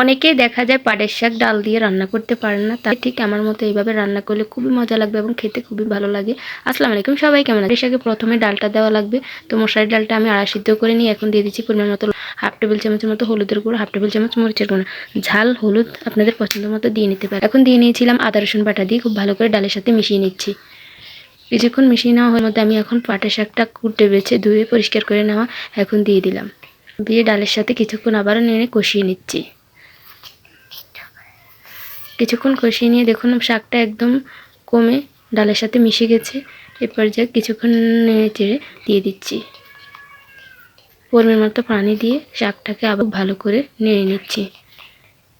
অনেকেই দেখা যায় পাটের শাক ডাল দিয়ে রান্না করতে পারে না। তাই ঠিক আমার মতো এইভাবে রান্না করলে খুবই মজা লাগবে এবং খেতে খুবই ভালো লাগে। আসসালামু আলাইকুম সবাই, কেমন আছে শাকে প্রথমে ডালটা দেওয়া লাগবে। তো মশারি ডালটা আমি আড়া সিদ্ধ করে নিয়ে এখন দিয়ে দিচ্ছি পরিমাণ মতো হাফ টেবিল চামচের মতো হলুদের গুঁড়ো, হাফ টেবিল চামচ মরিচের গুঁড়ো। ঝাল, হলুদ আপনাদের পছন্দ মতো দিয়ে নিতে পারে এখন দিয়ে নিয়েছিলাম আদা, রসুন বাটা দিয়ে খুব ভালো করে ডালের সাথে মিশিয়ে নিচ্ছি। কিছুক্ষণ মিশিয়ে নেওয়া হওয়ার মধ্যে আমি এখন পাটের শাকটা কুটে বেছে ধুয়ে পরিষ্কার করে নেওয়া এখন দিয়ে দিলাম। দিয়ে ডালের সাথে কিছুক্ষণ আবারও নেড়ে কষিয়ে নিচ্ছি। কিছুক্ষণ কষিয়ে নিয়ে দেখুন শাকটা একদম কমে, ডালের সাথে মিশে গেছে। এ পর্যায়ে কিছুক্ষণ চেড়ে দিয়ে দিচ্ছি। পরিমাণ মতো পানি দিয়ে শাকটাকে আবার ভালো করে নেড়ে নিচ্ছি।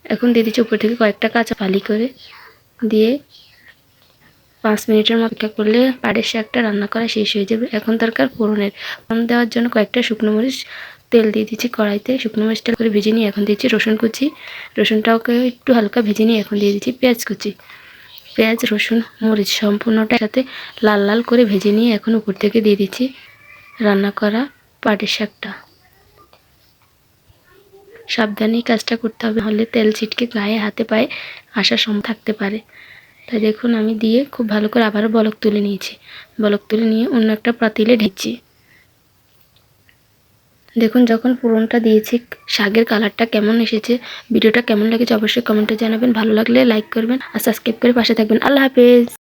এখন দিয়ে দিচ্ছি উপর থেকে কয়েকটা কাঁচা ফালি করে দিয়ে পাঁচ মিনিটের মতো অপেক্ষা করলে পাড়ের শাকটা রান্না করা শেষ হয়ে যাবে। এখন দরকার ফোড়নের। ফোড়ন দেওয়ার জন্য কয়েকটা শুকনো মরিচ তেল দিয়ে দিচ্ছি কড়াইতে, শুকনো মরিচটা করে ভেজে নিয়ে এখন দিচ্ছি রসুন কুচি। রসুনটাকে একটু হালকা ভেজে নিয়ে এখন দিয়ে দিচ্ছি পেঁয়াজ কুচি। পেঁয়াজ, রসুন, মরিচ সম্পূর্ণটা সাথে লাল লাল করে ভেজে নিয়ে এখন উপর থেকে দিয়ে দিচ্ছি রান্না করা পাটের শাকটা। সাবধানে কাজটা করতে হবে হলে তেল ছিটকে গায়ে, হাতে, পায়ে আসার সময় থাকতে পারে। তাই দেখুন আমি দিয়ে খুব ভালো করে আবারও বলক তুলে নিয়েছি। বলক তুলে নিয়ে অন্য একটা পাতিলে ঢেকছি দেখুন, যখন পুরনটা দিয়েছি, শাকের কালারটা কেমন এসেছে, ভিডিওটা কেমন লেগেছে অবশ্যই কমেন্টে জানাবেন। ভালো লাগলে লাইক করবেন আর সাবস্ক্রাইব করে পাশে থাকবেন। আল্লাহ হাফেজ।